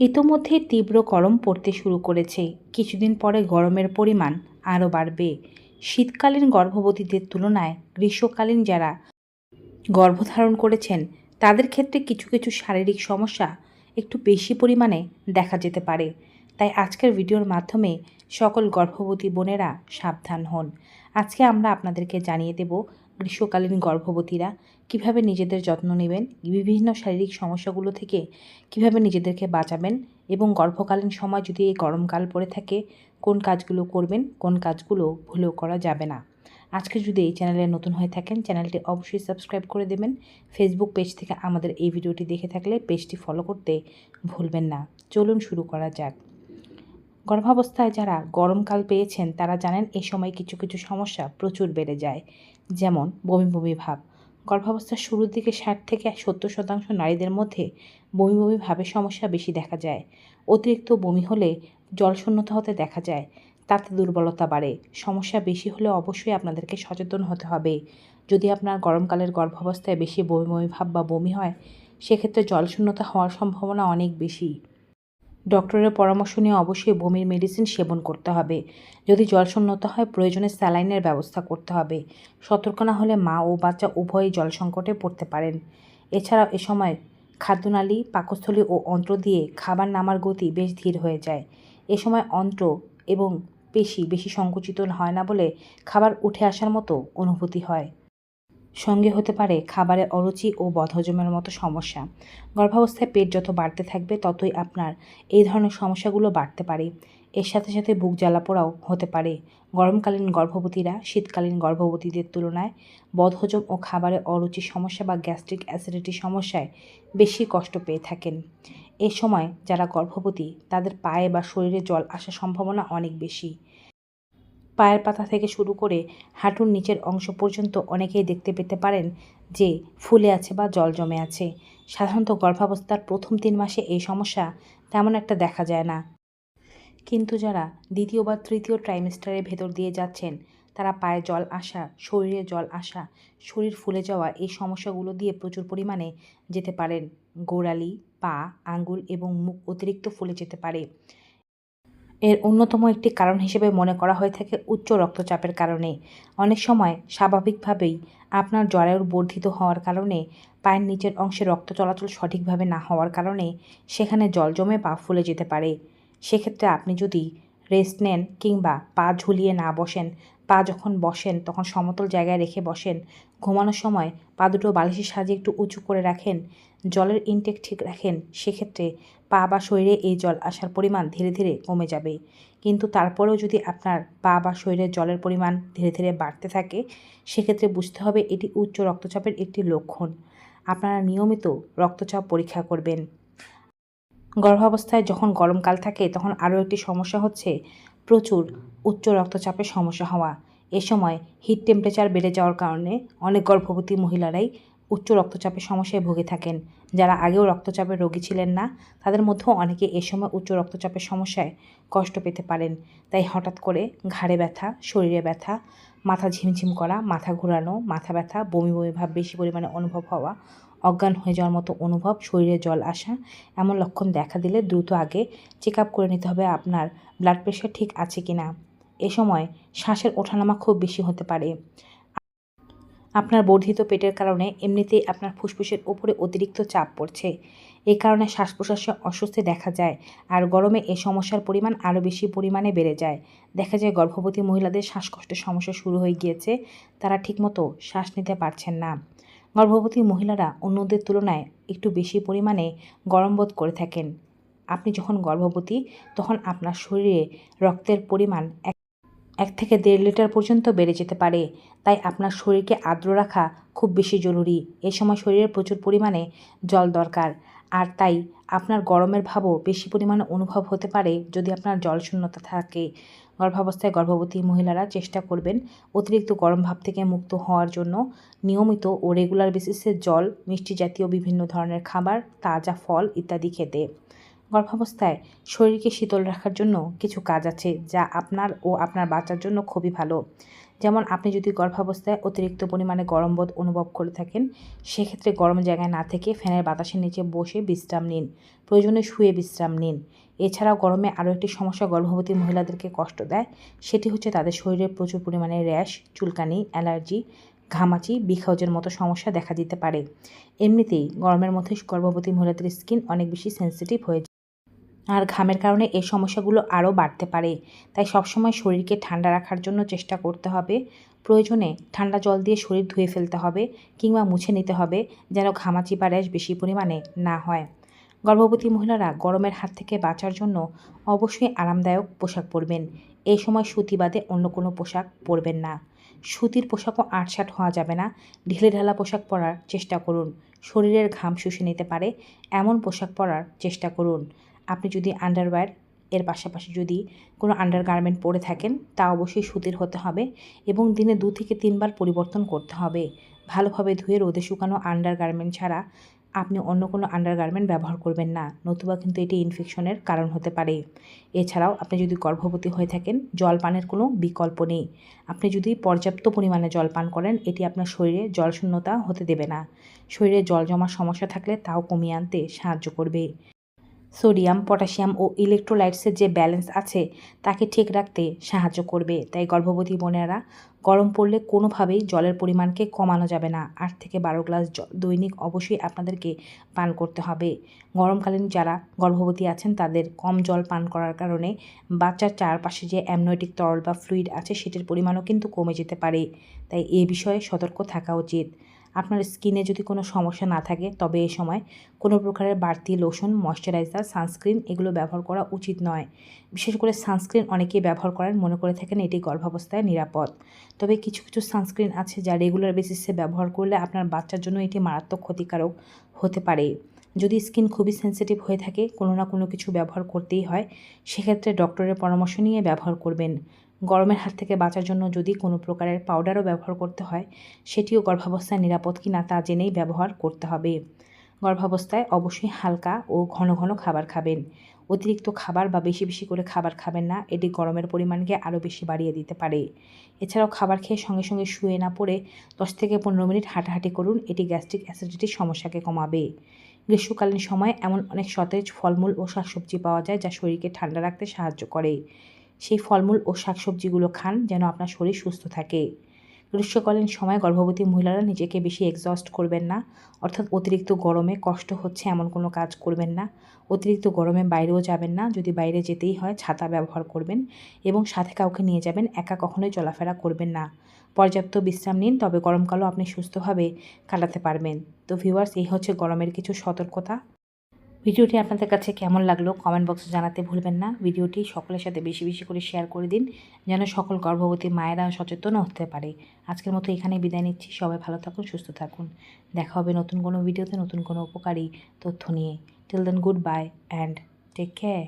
ইতোমধ্যে তীব্র গরম পড়তে শুরু করেছে। কিছুদিন পরে গরমের পরিমাণ আরও বাড়বে। শীতকালীন গর্ভবতীদের তুলনায় গ্রীষ্মকালীন যারা গর্ভধারণ করেছেন, তাদের ক্ষেত্রে কিছু কিছু শারীরিক সমস্যা একটু বেশি পরিমাণে দেখা যেতে পারে। তাই আজকের ভিডিওর মাধ্যমে সকল গর্ভবতী বোনেরা সাবধান হন। আজকে আমরা আপনাদেরকে জানিয়ে দেব গ্রীষ্মকালীন গর্ভবতীরা কীভাবে নিজেদের যত্ন নেবেন, বিভিন্ন শারীরিক সমস্যাগুলো থেকে কীভাবে নিজেদেরকে বাঁচাবেন এবং গর্ভকালীন সময় যদি এই গরমকাল পড়ে থাকে, কোন কাজগুলো করবেন, কোন কাজগুলো ভুলেও করা যাবে না। আজকে যদি এই চ্যানেলে নতুন হয়ে থাকেন, চ্যানেলটি অবশ্যই সাবস্ক্রাইব করে দেবেন। ফেসবুক পেজ থেকে আমাদের এই ভিডিওটি দেখে থাকলে পেজটি ফলো করতে ভুলবেন না। চলুন শুরু করা যাক। গর্ভাবস্থায় যারা গরমকাল পেয়েছেন, তারা জানেন এ সময় কিছু কিছু সমস্যা প্রচুর বেড়ে যায়। যেমন বমি বমি ভাব। গর্ভাবস্থার শুরুর দিকে ষাট থেকে সত্তর শতাংশ নারীদের মধ্যে বমি বমি ভাবের সমস্যা বেশি দেখা যায়। অতিরিক্ত বমি হলে জলশূন্যতা হতে দেখা যায়। তাতে দুর্বলতা বাড়ে। সমস্যা বেশি হলে অবশ্যই আপনাদেরকে সচেতন হতে হবে। যদি আপনার গরমকালের গর্ভাবস্থায় বেশি বমি বমি ভাব বা বমি হয়, সেক্ষেত্রে জলশূন্যতা হওয়ার সম্ভাবনা অনেক বেশি। ডক্টরের পরামর্শ নিয়ে অবশ্যই বমির মেডিসিন সেবন করতে হবে। যদি জলশূন্যতা হয়, প্রয়োজনে স্যালাইনের ব্যবস্থা করতে হবে। সতর্ক না হলে মা ও বাচ্চা উভয়ই জল সংকটে পড়তে পারেন। এছাড়াও এ সময় খাদ্যনালী, পাকস্থলী ও অন্ত্র দিয়ে খাবার নামার গতি বেশ ধীর হয়ে যায়। এ সময় অন্ত্র এবং পেশি বেশি সংকুচিত হয় না বলে খাবার উঠে আসার মতো অনুভূতি হয়। সঙ্গে হতে পারে খাবারে অরুচি ও বদহজমের মতো সমস্যা। গর্ভাবস্থায় পেট যত বাড়তে থাকবে, ততই আপনার এই ধরনের সমস্যাগুলো বাড়তে পারে। এর সাথে সাথে বুক জ্বালাপোড়াও হতে পারে। গরমকালীন গর্ভবতীরা শীতকালীন গর্ভবতীদের তুলনায় বদহজম ও খাবারে অরুচি সমস্যা বা গ্যাস্ট্রিক অ্যাসিডিটি সমস্যায় বেশি কষ্ট পেয়ে থাকেন। এ সময় যারা গর্ভবতী, তাদের পায়ে বা শরীরে জল আসার সম্ভাবনা অনেক বেশি। পায়ের পাতা থেকে শুরু করে হাঁটুর নিচের অংশ পর্যন্ত অনেকেই দেখতে পেতে পারেন যে ফুলে আছে বা জল জমে আছে। সাধারণত গর্ভাবস্থার প্রথম তিন মাসে এই সমস্যা তেমন একটা দেখা যায় না। কিন্তু যারা দ্বিতীয় বা তৃতীয় ট্রাইমেস্টারের ভেতর দিয়ে যাচ্ছেন, তারা পায়ে জল আসা, শরীরে জল আসা, শরীর ফুলে যাওয়া এই সমস্যাগুলো দিয়ে প্রচুর পরিমাণে যেতে পারেন। গোড়ালি, পা, আঙ্গুল এবং মুখ অতিরিক্ত ফুলে যেতে পারে। এর অন্যতম একটি কারণ হিসেবে মনে করা হয়ে থাকে উচ্চ রক্তচাপের কারণে। অনেক সময় স্বাভাবিকভাবেই আপনার জরায়ুর বর্ধিত হওয়ার কারণে, পায়ের নিচের অংশে রক্ত চলাচল সঠিকভাবে না হওয়ার কারণে সেখানে জল জমে পা ফুলে যেতে পারে। সেক্ষেত্রে আপনি যদি রেস্ট নেন কিংবা পা ঝুলিয়ে না বসেন, পা যখন বসেন তখন সমতল জায়গায় রেখে বসেন, ঘুমানোর সময় পা দুটো বালিশের সাজিয়ে একটু উঁচু করে রাখেন, জলের ইনটেক ঠিক রাখেন, সেক্ষেত্রে পা বা শরীরে এই জল আসার পরিমাণ ধীরে ধীরে কমে যাবে। কিন্তু তারপরেও যদি আপনার পা বা শরীরে জলের পরিমাণ ধীরে ধীরে বাড়তে থাকে, সেক্ষেত্রে বুঝতে হবে এটি উচ্চ রক্তচাপের একটি লক্ষণ। আপনারা নিয়মিত রক্তচাপ পরীক্ষা করবেন। গর্ভাবস্থায় যখন গরমকাল থাকে, তখন আরও একটি সমস্যা হচ্ছে প্রচুর উচ্চ রক্তচাপের সমস্যা হওয়া। এ সময় হিট টেম্পারেচার বেড়ে যাওয়ার কারণে অনেক গর্ভবতী মহিলারাই উচ্চ রক্তচাপের সমস্যায় ভুগে থাকেন। যারা আগেও রক্তচাপের রোগী ছিলেন না, তাদের মধ্যেও অনেকে এ সময় উচ্চ রক্তচাপের সমস্যায় কষ্ট পেতে পারেন। তাই হঠাৎ করে ঘাড়ে ব্যথা, শরীরে ব্যথা, মাথা ঝিমঝিম করা, মাথা ঘোরানো, মাথা ব্যথা, বমি বমি ভাব বেশি পরিমাণে অনুভব হওয়া, অজ্ঞান হয়ে যাওয়ার মতো অনুভব, শরীরে জল আসা, এমন লক্ষণ দেখা দিলে দ্রুত আগে চেক আপ করে নিতে হবে আপনার ব্লাড প্রেশার ঠিক আছে কি না এ সময় শ্বাসের ওঠানামা খুব বেশি হতে পারে। আপনার বর্ধিত পেটের কারণে এমনিতেই আপনার ফুসফুসের ওপরে অতিরিক্ত চাপ পড়ছে। এই কারণে শ্বাস প্রশ্বাসে অস্বস্তি দেখা যায় আর গরমে এ সমস্যার পরিমাণ আরও বেশি পরিমাণে বেড়ে যায়। দেখা যায় গর্ভবতী মহিলাদের শ্বাসকষ্টের সমস্যা শুরু হয়ে গিয়েছে, তারা ঠিকমতো শ্বাস নিতে পারছেন না। গর্ভবতী মহিলারা অন্যদের তুলনায় একটু বেশি পরিমাণে গরম বোধ করে থাকেন। আপনি যখন গর্ভবতী, তখন আপনার শরীরে রক্তের পরিমাণ এক থেকে দেড় লিটার পর্যন্ত বেড়ে যেতে পারে। তাই আপনার শরীরকে আর্দ্র রাখা খুব বেশি জরুরি। এ সময় শরীরে প্রচুর পরিমাণে জল দরকার। আর তাই আপনার গরমের ভাবও বেশি পরিমাণে অনুভব হতে পারে যদি আপনার জল শূন্যতা থাকে। গর্ভাবস্থায় গর্ভবতী মহিলারা চেষ্টা করবেন অতিরিক্ত গরম ভাব থেকে মুক্ত হওয়ার জন্য। নিয়মিত ও রেগুলার বেসিসে জল, মিষ্টি জাতীয় বিভিন্ন ধরনের খাবার, তাজা ফল ইত্যাদি খেতে। গর্ভাবস্থায় শরীরকে শীতল রাখার জন্য কিছু কাজ আছে যা আপনার ও আপনার বাচ্চার জন্য খুবই ভালো। যেমন আপনি যদি গর্ভাবস্থায় অতিরিক্ত পরিমাণে গরম বোধ অনুভব করে থাকেন, সেক্ষেত্রে গরম জায়গায় না থেকে ফ্যানের বাতাসের নিচে বসে বিশ্রাম নিন। প্রয়োজনে শুয়ে বিশ্রাম নিন। এছাড়াও গরমে আরও একটি সমস্যা গর্ভবতী মহিলাদেরকে কষ্ট দেয়, সেটি হচ্ছে তাদের শরীরে প্রচুর পরিমাণে র্যাশ, চুলকানি, অ্যালার্জি, ঘামাচি, বিখাউজের মতো সমস্যা দেখা দিতে পারে। এমনিতেই গরমের মধ্যে গর্ভবতী মহিলাদের স্কিন অনেক বেশি সেন্সিটিভ হয়ে আর ঘামের কারণে এই সমস্যাগুলো আরও বাড়তে পারে। তাই সবসময় শরীরকে ঠান্ডা রাখার জন্য চেষ্টা করতে হবে। প্রয়োজনে ঠান্ডা জল দিয়ে শরীর ধুয়ে ফেলতে হবে কিংবা মুছে নিতে হবে যেন ঘামাচি বা বেশি পরিমাণে না হয়। গর্ভবতী মহিলারা গরমের হাত থেকে বাঁচার জন্য অবশ্যই আরামদায়ক পোশাক পরবেন। এই সময় সুতি বাদে অন্য কোনো পোশাক পরবেন না। সুতির পোশাকও আটসাট হওয়া যাবে না। ঢিলে ঢালা পোশাক পরার চেষ্টা করুন। শরীরের ঘাম শুষে নিতে পারে। এমন পোশাক পরার চেষ্টা করুন। আপনি যদি আন্ডারওয়্যার এর পাশাপাশি যদি কোনো আন্ডার গার্মেন্ট পরে থাকেন, তা অবশ্যই সুতির হতে হবে এবং দিনে দু থেকে তিনবার পরিবর্তন করতে হবে। ভালোভাবে ধুয়ে রোদে শুকানো আন্ডার গার্মেন্ট ছাড়া আপনি অন্য কোনো আন্ডার গার্মেন্ট ব্যবহার করবেন না, নতুবা কিন্তু এটি ইনফেকশনের কারণ হতে পারে। এছাড়াও আপনি যদি গর্ভবতী হয়ে থাকেন জল পানের কোনো বিকল্প নেই। আপনি যদি পর্যাপ্ত পরিমাণে জল পান করেন, এটি আপনার শরীরে জলশূন্যতা হতে দেবে না। শরীরে জল জমার সমস্যা থাকলে তাও কমিয়ে আনতে সাহায্য করবে। সোডিয়াম, পটাশিয়াম ও ইলেকট্রোলাইটসের যে ব্যালেন্স আছে, তাকে ঠিক রাখতে সাহায্য করবে। তাই গর্ভবতী বোনেরা গরম পড়লে কোনোভাবেই জলের পরিমাণকে কমানো যাবে না। আট থেকে বারো গ্লাস জল দৈনিক অবশ্যই আপনাদেরকে পান করতে হবে। গরমকালীন যারা গর্ভবতী আছেন, তাদের কম জল পান করার কারণে বাচ্চার চারপাশে যে অ্যামনোয়েটিক তরল বা ফ্লুইড আছে, সেটির পরিমাণও কিন্তু কমে যেতে পারে। তাই এ বিষয়ে সতর্ক থাকা উচিত। আপনার স্কিনে যদি কোনো সমস্যা না থাকে, তবে এই সময় কোনো প্রকারের বাড়তি লোশন, ময়শ্চারাইজার, সানস্ক্রিন এগুলো ব্যবহার করা উচিত নয়। বিশেষ করে সানস্ক্রিন অনেকেই ব্যবহার করেন, মনে করে থাকেন এটি গর্ভাবস্থায় নিরাপদ। তবে কিছু কিছু সানস্ক্রিন আছে যা রেগুলার বেসিসে ব্যবহার করলে আপনার বাচ্চার জন্য এটি মারাত্মক ক্ষতিকারক হতে পারে। যদি স্কিন খুবই সেন্সিটিভ হয়ে থাকে, কোনো না কোনো কিছু ব্যবহার করতেই হয়, সেক্ষেত্রে ডক্টরের পরামর্শ নিয়ে ব্যবহার করবেন। গরমের হাত থেকে বাঁচার জন্য যদি কোনো প্রকারের পাউডারও ব্যবহার করতে হয়, সেটিও গর্ভাবস্থায় নিরাপদ কি না তা জেনেই ব্যবহার করতে হবে। গর্ভাবস্থায় অবশ্যই হালকা ও ঘন ঘন খাবার খাবেন। অতিরিক্ত খাবার বা বেশি বেশি করে খাবার খাবেন না, এটি গরমের পরিমাণকে আরও বেশি বাড়িয়ে দিতে পারে। এছাড়াও খাবার খেয়ে সঙ্গে সঙ্গে শুয়ে না পড়ে দশ থেকে পনেরো মিনিট হাঁটাহাঁটি করুন, এটি গ্যাস্ট্রিক অ্যাসিডিটির সমস্যাকে কমাবে। গ্রীষ্মকালীন সময় এমন অনেক সতেজ ফলমূল ও শাকসবজি পাওয়া যায় যা শরীরকে ঠান্ডা রাখতে সাহায্য করে। সেই ফলমূল ও শাকসবজিগুলো খান যেন আপনার শরীর সুস্থ থাকে। গ্রীষ্মকালীন সময় গর্ভবতী মহিলারা নিজেকে বেশি এক্সস্ট করবেন না। অর্থাৎ অতিরিক্ত গরমে কষ্ট হচ্ছে এমন কোনো কাজ করবেন না। অতিরিক্ত গরমে বাইরেও যাবেন না, যদি বাইরে যেতেই হয় ছাতা ব্যবহার করবেন এবং সাথে কাউকে নিয়ে যাবেন একা কখনোই চলাফেরা করবেন না। পর্যাপ্ত বিশ্রাম নিন, তবে গরমকালও আপনি সুস্থভাবে কাটাতে পারবেন। তো ভিউয়ার্স এই হচ্ছে গরমের কিছু সতর্কতা। ভিডিওটি আপনাদের কাছে কেমন লাগল কমেন্ট বক্সে জানাতে ভুলবেন না। ভিডিওটি সকলের সাথে বেশি বেশি করে শেয়ার করে দিন, যেন সকল গর্ভবতী মায়েরা সচেতন হতে পারে। আজকের মতো এখানে বিদায় নিচ্ছি। সবাই ভালো থাকুন, সুস্থ থাকুন। দেখা হবে নতুন কোনো ভিডিওতে নতুন কোনো উপকারী তথ্য নিয়ে। Till then good bye and take care